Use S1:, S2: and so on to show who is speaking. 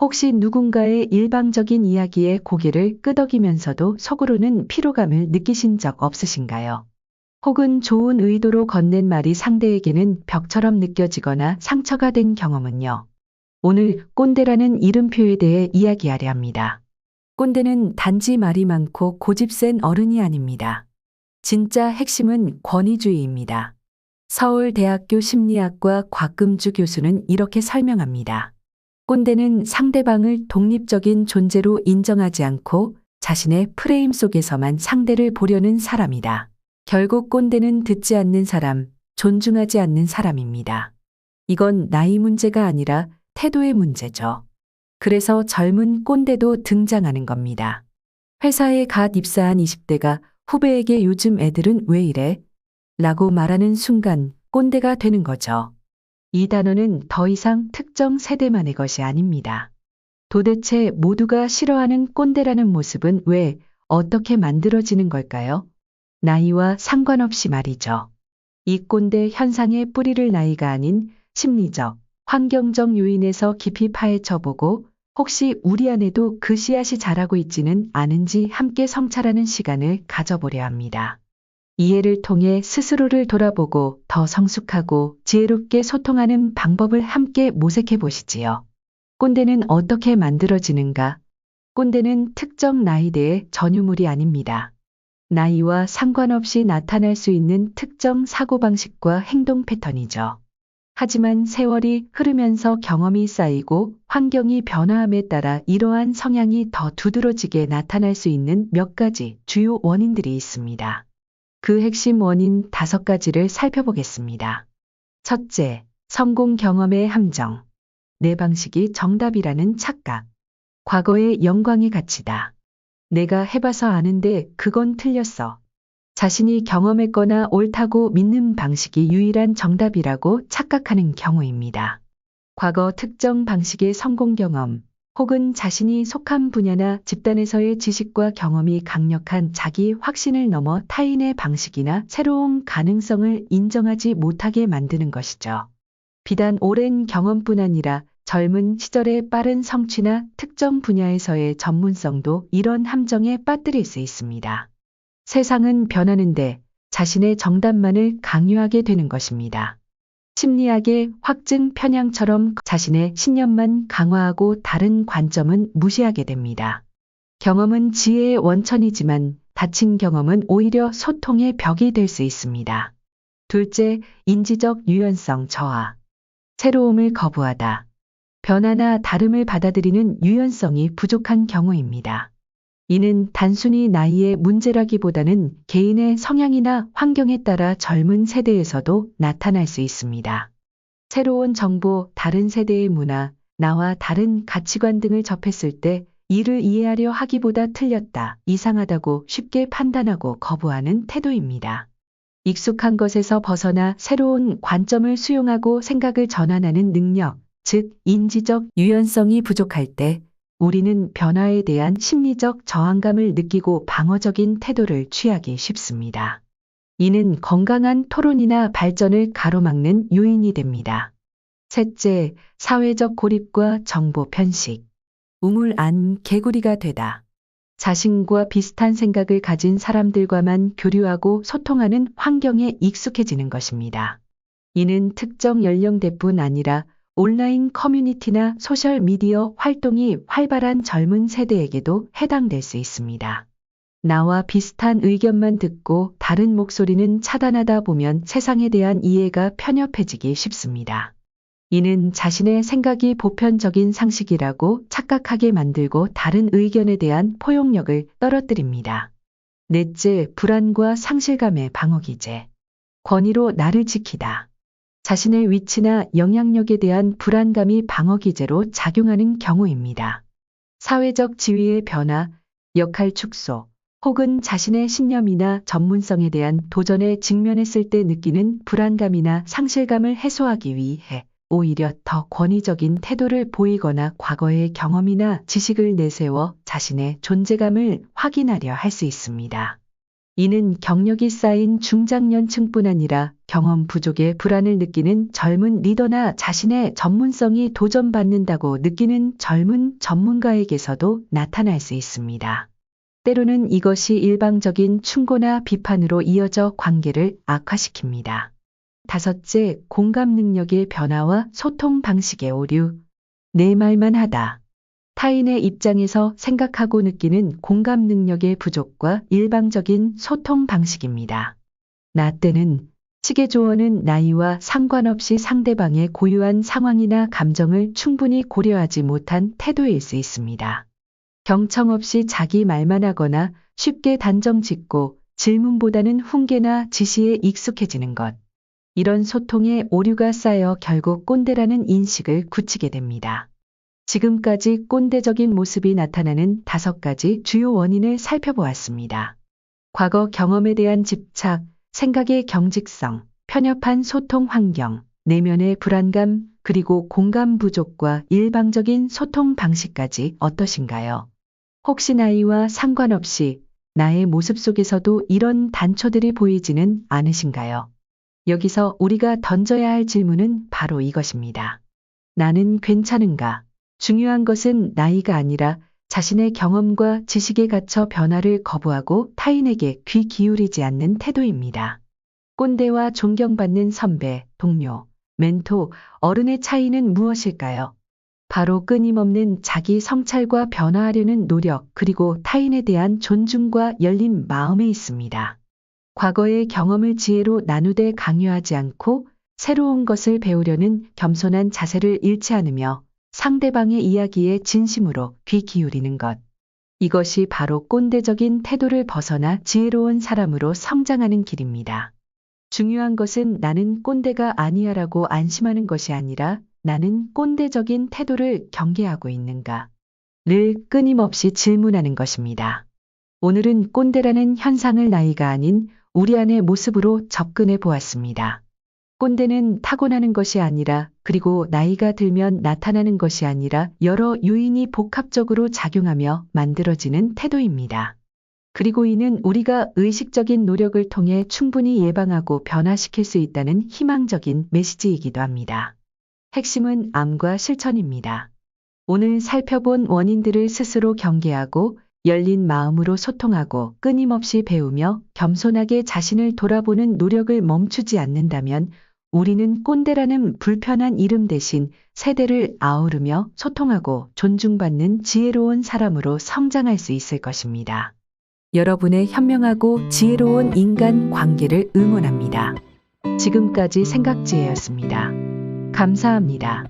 S1: 혹시 누군가의 일방적인 이야기에 고개를 끄덕이면서도 속으로는 피로감을 느끼신 적 없으신가요? 혹은 좋은 의도로 건넨 말이 상대에게는 벽처럼 느껴지거나 상처가 된 경험은요. 오늘 꼰대라는 이름표에 대해 이야기하려 합니다. 꼰대는 단지 말이 많고 고집센 어른이 아닙니다. 진짜 핵심은 권위주의입니다. 서울대학교 심리학과 곽금주 교수는 이렇게 설명합니다. 꼰대는 상대방을 독립적인 존재로 인정하지 않고 자신의 프레임 속에서만 상대를 보려는 사람이다. 결국 꼰대는 듣지 않는 사람, 존중하지 않는 사람입니다. 이건 나이 문제가 아니라 태도의 문제죠. 그래서 젊은 꼰대도 등장하는 겁니다. 회사에 갓 입사한 20대가 후배에게 요즘 애들은 왜 이래? 라고 말하는 순간 꼰대가 되는 거죠. 이 단어는 더 이상 특정 세대만의 것이 아닙니다. 도대체 모두가 싫어하는 꼰대라는 모습은 왜 어떻게 만들어지는 걸까요? 나이와 상관없이 말이죠. 이 꼰대 현상의 뿌리를 나이가 아닌 심리적, 환경적 요인에서 깊이 파헤쳐보고 혹시 우리 안에도 그 씨앗이 자라고 있지는 않은지 함께 성찰하는 시간을 가져보려 합니다. 이해를 통해 스스로를 돌아보고 더 성숙하고 지혜롭게 소통하는 방법을 함께 모색해 보시지요. 꼰대는 어떻게 만들어지는가? 꼰대는 특정 나이대의 전유물이 아닙니다. 나이와 상관없이 나타날 수 있는 특정 사고방식과 행동 패턴이죠. 하지만 세월이 흐르면서 경험이 쌓이고 환경이 변화함에 따라 이러한 성향이 더 두드러지게 나타날 수 있는 몇 가지 주요 원인들이 있습니다. 그 핵심 원인 다섯 가지를 살펴보겠습니다. 첫째, 성공 경험의 함정. 내 방식이 정답이라는 착각. 과거의 영광의 가치다. 내가 해봐서 아는데 그건 틀렸어. 자신이 경험했거나 옳다고 믿는 방식이 유일한 정답이라고 착각하는 경우입니다. 과거 특정 방식의 성공 경험, 혹은 자신이 속한 분야나 집단에서의 지식과 경험이 강력한 자기 확신을 넘어 타인의 방식이나 새로운 가능성을 인정하지 못하게 만드는 것이죠. 비단 오랜 경험뿐 아니라 젊은 시절의 빠른 성취나 특정 분야에서의 전문성도 이런 함정에 빠뜨릴 수 있습니다. 세상은 변하는데 자신의 정답만을 강요하게 되는 것입니다. 심리학의 확증 편향처럼 자신의 신념만 강화하고 다른 관점은 무시하게 됩니다. 경험은 지혜의 원천이지만 다친 경험은 오히려 소통의 벽이 될 수 있습니다. 둘째, 인지적 유연성 저하. 새로움을 거부하다. 변화나 다름을 받아들이는 유연성이 부족한 경우입니다. 이는 단순히 나이의 문제라기보다는 개인의 성향이나 환경에 따라 젊은 세대에서도 나타날 수 있습니다. 새로운 정보, 다른 세대의 문화, 나와 다른 가치관 등을 접했을 때 이를 이해하려 하기보다 틀렸다, 이상하다고 쉽게 판단하고 거부하는 태도입니다. 익숙한 것에서 벗어나 새로운 관점을 수용하고 생각을 전환하는 능력, 즉 인지적 유연성이 부족할 때 우리는 변화에 대한 심리적 저항감을 느끼고 방어적인 태도를 취하기 쉽습니다. 이는 건강한 토론이나 발전을 가로막는 요인이 됩니다. 셋째, 사회적 고립과 정보 편식. 우물 안 개구리가 되다. 자신과 비슷한 생각을 가진 사람들과만 교류하고 소통하는 환경에 익숙해지는 것입니다. 이는 특정 연령대뿐 아니라 온라인 커뮤니티나 소셜미디어 활동이 활발한 젊은 세대에게도 해당될 수 있습니다. 나와 비슷한 의견만 듣고 다른 목소리는 차단하다 보면 세상에 대한 이해가 편협해지기 쉽습니다. 이는 자신의 생각이 보편적인 상식이라고 착각하게 만들고 다른 의견에 대한 포용력을 떨어뜨립니다. 넷째, 불안과 상실감의 방어기제. 권위로 나를 지키다. 자신의 위치나 영향력에 대한 불안감이 방어 기제로 작용하는 경우입니다. 사회적 지위의 변화, 역할 축소, 혹은 자신의 신념이나 전문성에 대한 도전에 직면했을 때 느끼는 불안감이나 상실감을 해소하기 위해 오히려 더 권위적인 태도를 보이거나 과거의 경험이나 지식을 내세워 자신의 존재감을 확인하려 할 수 있습니다. 이는 경력이 쌓인 중장년층뿐 아니라 경험 부족의 불안을 느끼는 젊은 리더나 자신의 전문성이 도전받는다고 느끼는 젊은 전문가에게서도 나타날 수 있습니다. 때로는 이것이 일방적인 충고나 비판으로 이어져 관계를 악화시킵니다. 다섯째, 공감 능력의 변화와 소통 방식의 오류. 내 말만 하다. 타인의 입장에서 생각하고 느끼는 공감 능력의 부족과 일방적인 소통 방식입니다. 나 때는 시계 조언은 나이와 상관없이 상대방의 고유한 상황이나 감정을 충분히 고려하지 못한 태도일 수 있습니다. 경청 없이 자기 말만 하거나 쉽게 단정 짓고 질문보다는 훈계나 지시에 익숙해지는 것. 이런 소통에 오류가 쌓여 결국 꼰대라는 인식을 굳히게 됩니다. 지금까지 꼰대적인 모습이 나타나는 다섯 가지 주요 원인을 살펴보았습니다. 과거 경험에 대한 집착, 생각의 경직성, 편협한 소통 환경, 내면의 불안감, 그리고 공감 부족과 일방적인 소통 방식까지 어떠신가요? 혹시 나이와 상관없이 나의 모습 속에서도 이런 단초들이 보이지는 않으신가요? 여기서 우리가 던져야 할 질문은 바로 이것입니다. 나는 괜찮은가? 중요한 것은 나이가 아니라 자신의 경험과 지식에 갇혀 변화를 거부하고 타인에게 귀 기울이지 않는 태도입니다. 꼰대와 존경받는 선배, 동료, 멘토, 어른의 차이는 무엇일까요? 바로 끊임없는 자기 성찰과 변화하려는 노력 그리고 타인에 대한 존중과 열린 마음에 있습니다. 과거의 경험을 지혜로 나누되 강요하지 않고 새로운 것을 배우려는 겸손한 자세를 잃지 않으며 상대방의 이야기에 진심으로 귀 기울이는 것. 이것이 바로 꼰대적인 태도를 벗어나 지혜로운 사람으로 성장하는 길입니다. 중요한 것은 나는 꼰대가 아니야 라고 안심하는 것이 아니라 나는 꼰대적인 태도를 경계하고 있는가. 를 끊임없이 질문하는 것입니다. 오늘은 꼰대라는 현상을 나이가 아닌 우리 안의 모습으로 접근해 보았습니다. 꼰대는 타고나는 것이 아니라 그리고 나이가 들면 나타나는 것이 아니라 여러 요인이 복합적으로 작용하며 만들어지는 태도입니다. 그리고 이는 우리가 의식적인 노력을 통해 충분히 예방하고 변화시킬 수 있다는 희망적인 메시지이기도 합니다. 핵심은 암과 실천입니다. 오늘 살펴본 원인들을 스스로 경계하고 열린 마음으로 소통하고 끊임없이 배우며 겸손하게 자신을 돌아보는 노력을 멈추지 않는다면 우리는 꼰대라는 불편한 이름 대신 세대를 아우르며 소통하고 존중받는 지혜로운 사람으로 성장할 수 있을 것입니다. 여러분의 현명하고 지혜로운 인간 관계를 응원합니다. 지금까지 생각지혜였습니다. 감사합니다.